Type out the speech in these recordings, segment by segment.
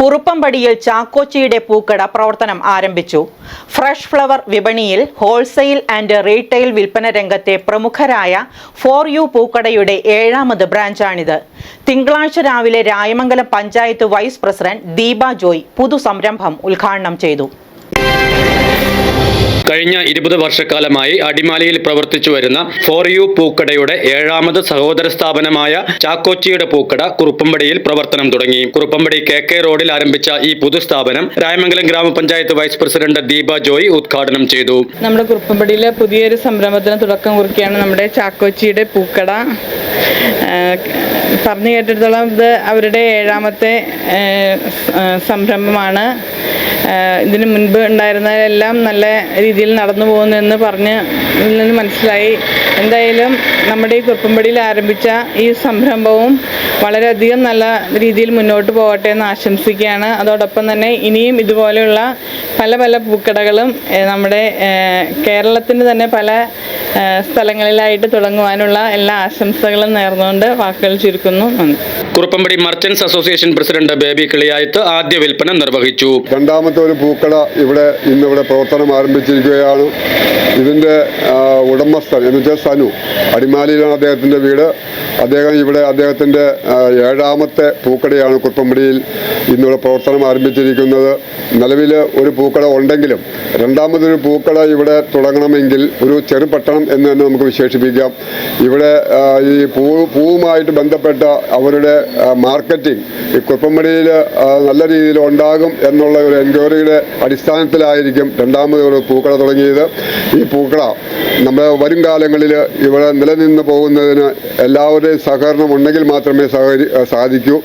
കുറുപ്പമ്പടിയിൽ ചാക്കോച്ചിയുടെ പൂക്കട പ്രവർത്തനം ആരംഭിച്ചു. ഫ്രഷ് ഫ്ലവർ വിപണിയിൽ ഹോൾസെയിൽ ആൻഡ് റീറ്റെയിൽ വിൽപ്പന രംഗത്തെ പ്രമുഖരായ ഫോർ യു പൂക്കടയുടെ ഏഴാമത് ബ്രാഞ്ചാണിത്. തിങ്കളാഴ്ച രാവിലെ രായമംഗലം പഞ്ചായത്ത് വൈസ് പ്രസിഡന്റ് ദീപ ജോയ് പുതുസംരംഭം ഉദ്ഘാടനം ചെയ്തു. കഴിഞ്ഞ ഇരുപത് വർഷക്കാലമായി അടിമാലിയിൽ പ്രവർത്തിച്ചു വരുന്ന ഫോർ യു പൂക്കടയുടെ ഏഴാമത് സഹോദര സ്ഥാപനമായ ചാക്കോച്ചിയുടെ പൂക്കട കുറുപ്പമ്പടിയിൽ പ്രവർത്തനം തുടങ്ങി. കുറുപ്പമ്പടി കെ കെ റോഡിൽ ആരംഭിച്ച ഈ പൊതുസ്ഥാപനം രായമംഗലം ഗ്രാമപഞ്ചായത്ത് വൈസ് പ്രസിഡന്റ് ദീപ ജോയ് ഉദ്ഘാടനം ചെയ്തു. നമ്മുടെ കുറുപ്പമ്പടിയിലെ പുതിയൊരു സംരംഭത്തിന് തുടക്കം കുറിക്കുകയാണ് നമ്മുടെ ചാക്കോച്ചിയുടെ പൂക്കട. പറഞ്ഞു കേട്ടിടത്തോളം ഇത് അവരുടെ ഏഴാമത്തെ സംരംഭമാണ്. ഇതിന് മുൻപ് ഉണ്ടായിരുന്നതെല്ലാം നല്ല രീതിയിൽ നടന്നു പോകുന്നെന്ന് പറഞ്ഞ് ഇതിൽ നിന്ന് മനസ്സിലായി. എന്തായാലും നമ്മുടെ ഈ കുറുപ്പമ്പടിയിൽ ആരംഭിച്ച ഈ സംരംഭവും വളരെയധികം നല്ല രീതിയിൽ മുന്നോട്ട് പോകട്ടെ എന്ന് ആശംസിക്കുകയാണ്. അതോടൊപ്പം തന്നെ ഇനിയും ഇതുപോലെയുള്ള പല പല പൂക്കടകളും നമ്മുടെ കേരളത്തിന് തന്നെ പല സ്ഥലങ്ങളിലായിട്ട് തുടങ്ങുവാനുള്ള എല്ലാ ആശംസകളും നേർന്നുകൊണ്ട് വാക്കുകൾ ചുരുക്കുന്നു. Kuruppampady merchants association president Baby Kiliyayath ആദ്യ വിൽപ്പന നിർവഹിച്ചു. രണ്ടാമത്തെ ഒരു പൂക്കട ഇവിടെ ഇന്നിവിടെ പ്രവർത്തനം ആരംഭിച്ചിരിക്കുകയാണ്. ഇതിന്റെ ഉടമസ്ഥൻ എന്ന് വെച്ചാൽ സനു. അടിമാലിയിലാണ് അദ്ദേഹത്തിന്റെ വീട്. അദ്ദേഹം ഇവിടെ അദ്ദേഹത്തിന്റെ ഏഴാമത്തെ പൂക്കടയാണ് കുറുപ്പമ്പടിയിൽ ഇന്നിവിടെ പ്രവർത്തനം ആരംഭിച്ചിരിക്കുന്നത്. നിലവിൽ ഒരു പൂക്കട ഉണ്ടെങ്കിലും രണ്ടാമതൊരു പൂക്കട ഇവിടെ തുടങ്ങണമെങ്കിൽ ഒരു ചെറുപട്ടണം എന്ന് തന്നെ നമുക്ക് വിശേഷിപ്പിക്കാം. ഇവിടെ ഈ പൂ പൂവുമായിട്ട് ബന്ധപ്പെട്ട അവരുടെ മാർക്കറ്റിംഗ് ഈ കുപ്പമ്പടിയിൽ നല്ല രീതിയിൽ ഉണ്ടാകും എന്നുള്ള ഒരു എൻക്വയറിയുടെ അടിസ്ഥാനത്തിലായിരിക്കും രണ്ടാമത് ഒരു പൂക്കട തുടങ്ങിയത്. ഈ പൂക്കള നമ്മുടെ വരും കാലങ്ങളിൽ ഇവിടെ നിലനിന്ന് പോകുന്നതിന് എല്ലാവരുടെയും സഹകരണം ഉണ്ടെങ്കിൽ മാത്രമേ സഹകരി സാധിക്കൂ.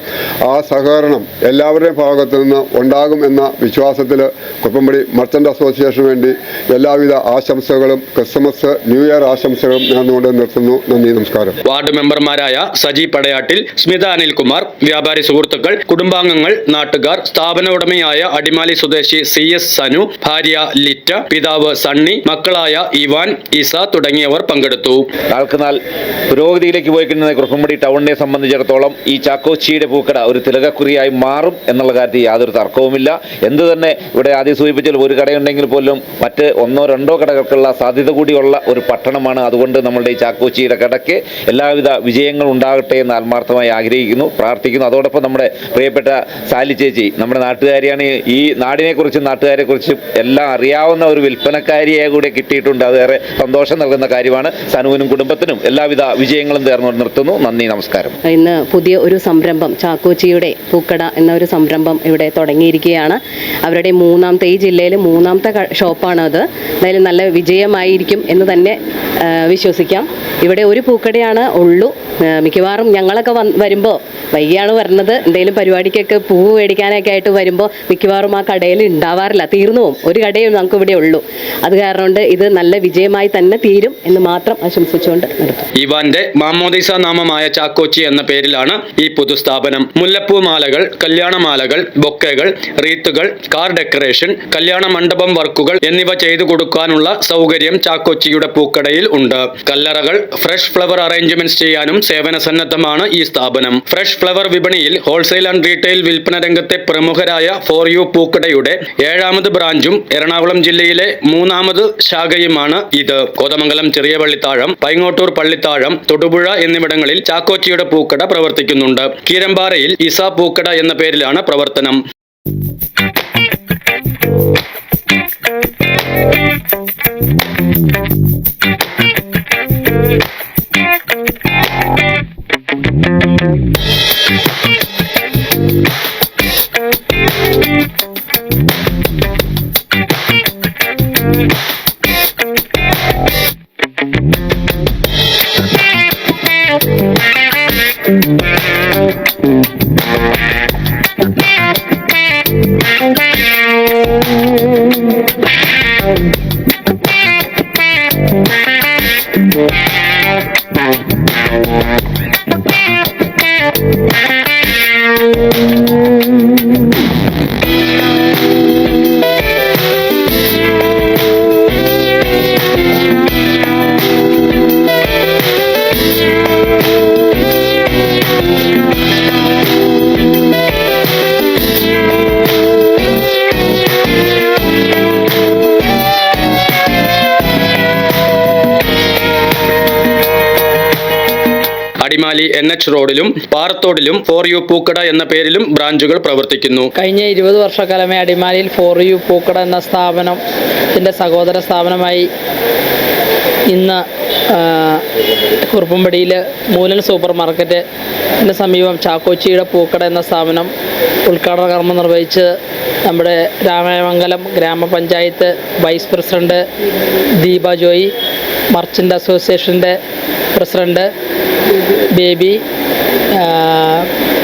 ആ സഹകരണം എല്ലാവരുടെയും ഭാഗത്തു നിന്ന് ഉണ്ടാകും എന്ന വിശ്വാസത്തിൽ കുപ്പമ്പടി മർച്ചന്റ് അസോസിയേഷന് വേണ്ടി എല്ലാവിധ ആശംസകളും ക്രിസ്മസ് ന്യൂ ഇയർ ആശംസകളും നേർന്നുകൊണ്ട് നിർത്തുന്നു. നന്ദി നമസ്കാരം. വാർഡ് മെമ്പർമാരായ സജി പടയാട്ടിൽ സ്മിത അനിൽകുമാർ വ്യാപാരി സുഹൃത്തുക്കൾ കുടുംബാംഗങ്ങൾ നാട്ടുകാർ സ്ഥാപന ഉടമയായ അടിമാലി സ്വദേശി സി എസ് സനു ഭാര്യ ലിറ്റ പിതാവ് സണ്ണി മക്കളായ ഇവാൻ ഇസ തുടങ്ങിയവർ പങ്കെടുത്തു. നാൾക്കുനാൾ പുരോഗതിയിലേക്ക് പോയിക്കുന്ന കുറുപ്പമ്പടി ടൗണിനെ സംബന്ധിച്ചിടത്തോളം ഈ ചാക്കോച്ചിയുടെ പൂക്കട ഒരു തിലകക്കുറിയായി മാറും എന്നുള്ള കാര്യത്തിൽ യാതൊരു തർക്കവുമില്ല. എന്ത് തന്നെ ഇവിടെ ആദ്യം സൂചിപ്പിച്ചാൽ ഒരു കടയുണ്ടെങ്കിൽ പോലും മറ്റ് ഒന്നോ രണ്ടോ കടകൾക്കുള്ള സാധ്യത കൂടിയുള്ള ഒരു പട്ടണമാണ്. അതുകൊണ്ട് നമ്മളുടെ ഈ ചാക്കോച്ചിയുടെ കടയ്ക്ക് എല്ലാവിധ വിജയങ്ങളും ഉണ്ടാകട്ടെ എന്ന് ആത്മാർത്ഥമായി ആഗ്രഹിക്കുന്നു പ്രാർത്ഥിക്കുന്നു. അതോടൊപ്പം നമ്മുടെ പ്രിയപ്പെട്ട സാലി ചേച്ചി നമ്മുടെ നാട്ടുകാരിയാണ് ഈ നാടിനെക്കുറിച്ചും നാട്ടുകാരെക്കുറിച്ചും എല്ലാം അറിയാവുന്ന ഒരു വിൽപ്പനക്കാരിയെ കൂടെ കിട്ടിയിട്ടുണ്ട്. അത് ഏറെ സന്തോഷം നൽകുന്ന കാര്യമാണ്. സനുവിനും കുടുംബത്തിനും എല്ലാവിധ വിജയങ്ങളും നേർന്നുകൊണ്ട് നിർത്തുന്നു. നന്ദി നമസ്കാരം. ഇന്ന് പുതിയ ഒരു സംരംഭം ചാക്കോച്ചിയുടെ പൂക്കട എന്ന ഒരു സംരംഭം ഇവിടെ തുടങ്ങിയിരിക്കുകയാണ്. അവരുടെ മൂന്നാമത്തെ ഈ ജില്ലയിൽ മൂന്നാമത്തെ ഷോപ്പാണ് അത്. എന്തായാലും നല്ല വിജയമായിരിക്കും എന്ന് തന്നെ വിശ്വസിക്കാം. ഇവിടെ ഒരു പൂക്കടയാണ് ഉള്ളൂ. മിക്കവാറും ഞങ്ങളൊക്കെ വന്ന് വരുമ്പോൾ വൈകിയാണ് വരുന്നത് എന്തെങ്കിലും പരിപാടിക്കൊക്കെ പൂവ് മേടിക്കാനൊക്കെ ആയിട്ട് വരുമ്പോൾ മിക്കവാറും ആ കടയിൽ ഉണ്ടാവാറില്ല. തീർന്നു പോകും ഒരു കടയും നമുക്ക് ഇവിടെ ഉള്ളൂ. അത് കാരണം കൊണ്ട് ഇത് നല്ല വിജയമായി തന്നെ തീരും എന്ന് മാത്രം ആശംസിച്ചുകൊണ്ട് നിർത്തും ഇവാന്റെ മാമോദിസ നാമമായ ചാക്കോച്ചി എന്ന പേരിലാണ് ഈ പൊതുസ്ഥാപനം. മുല്ലപ്പൂ മാലകൾ കല്യാണമാലകൾ ബൊക്കകൾ റീത്തുകൾ കാർ ഡെക്കറേഷൻ കല്യാണ മണ്ഡപം വർക്കുകൾ എന്നിവ ചെയ്തു കൊടുക്കാനുള്ള സൗകര്യം ചാക്കോച്ചിയുടെ പൂക്കടയിൽ ഉണ്ട്. കല്ലറകൾ ഫ്രഷ് ഫ്ലവർ അറേഞ്ച്മെന്റ്സ് ചെയ്യാനും സേവന സന്നദ്ധമാണ് ഈ സ്ഥാപനം. ഫ്രഷ് ഫ്ലവർ വിപണിയിൽ ഹോൾസെയിൽ ആൻഡ് റീറ്റെയിൽ വിൽപ്പന രംഗത്തെ പ്രമുഖരായ ഫോർ യു പൂക്കടയുടെ ഏഴാമത് ബ്രാഞ്ചും എറണാകുളം ജില്ലയിലെ മൂന്നാമത് ശാഖയുമാണ് ഇത്. കോതമംഗലം ചെറിയ പള്ളിത്താഴം പൈങ്ങോട്ടൂർ പള്ളിത്താഴം തൊടുപുഴ എന്നിവിടങ്ങളിൽ ചാക്കോച്ചിയുടെ പൂക്കട പ്രവർത്തിക്കുന്നുണ്ട്. കീരമ്പാറയിൽ ഇസ പൂക്കട എന്ന പേരിലാണ് പ്രവർത്തനം. Thank you. Adimali N H റോഡിലും പാറത്തോടിലും ഫോർ യു പൂക്കട എന്ന പേരിലും ബ്രാഞ്ചുകൾ പ്രവർത്തിക്കുന്നു. കഴിഞ്ഞ ഇരുപത് വർഷക്കാലമായി അടിമാലിയിൽ ഫോർ യു പൂക്കട എന്ന സ്ഥാപനത്തിന്റെ സഹോദര സ്ഥാപനമായി ഇന്ന് കുറുപ്പുംപടിയിൽ മൂലൻ സൂപ്പർ മാർക്കറ്റിന് സമീപം ചാക്കോച്ചിയുടെ പൂക്കട എന്ന സ്ഥാപനം ഉദ്ഘാടന കർമ്മം നിർവഹിച്ച് നമ്മുടെ രാമമംഗലം ഗ്രാമപഞ്ചായത്ത് vice president Deepa Joy merchant അസോസിയേഷന്റെ പ്രസിഡന്റ് ബേബി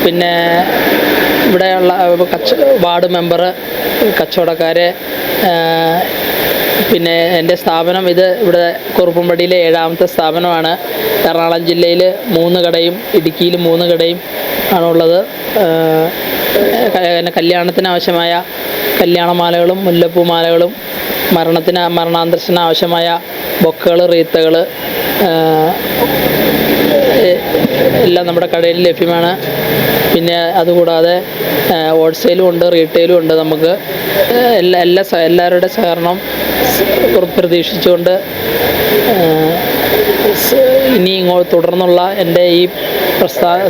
പിന്നെ ഇവിടെയുള്ള കച്ച വാർഡ് മെമ്പർ കച്ചവടക്കാർ പിന്നെ എന്റെ സ്ഥാപനം ഇത് ഇവിടെ കുറുപ്പുംപടിയിലെ ഏഴാമത്തെ സ്ഥാപനമാണ്. എറണാകുളം ജില്ലയിൽ മൂന്ന് കടയും ഇടുക്കിയിൽ മൂന്ന് കടയും ആണുള്ളത്. എന്റെ കല്യാണത്തിന് ആവശ്യമായ കല്യാണമാലകളും മുല്ലപ്പൂമാലകളും മരണത്തിന് മരണാന്തരത്തിന് ബൊക്കകൾ റീത്തകൾ എല്ലാം നമ്മുടെ കടയിൽ ലഭ്യമാണ്. പിന്നെ അതുകൂടാതെ ഹോൾസെയിലും ഉണ്ട് റീറ്റെയിലും ഉണ്ട് നമുക്ക്. എല്ലാ എല്ലാ എല്ലാവരുടെ സഹകരണം പ്രതീക്ഷിച്ചുകൊണ്ട് ഇനി ഇങ്ങോട്ട് തുടർന്നുള്ള എന്റെ ഈ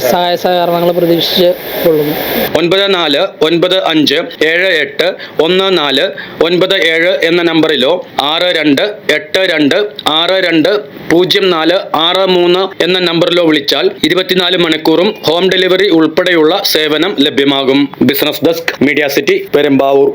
സഹായ സഹകരണങ്ങൾ പ്രതീക്ഷിച്ച് കൊള്ളുന്നു. ഒൻപത് നാല് ഒൻപത് അഞ്ച് ഏഴ് എട്ട് ഒന്ന് നാല് ഒൻപത് ഏഴ് എന്ന നമ്പറിലോ ആറ് രണ്ട് എട്ട് രണ്ട് ആറ് രണ്ട് പൂജ്യം നാല് ആറ് മൂന്ന് എന്ന നമ്പറിലോ വിളിച്ചാൽ ഇരുപത്തിനാല് മണിക്കൂറും ഹോം ഡെലിവറി ഉൾപ്പെടെയുള്ള സേവനം ലഭ്യമാകും. Business desk media city Perumbavoor.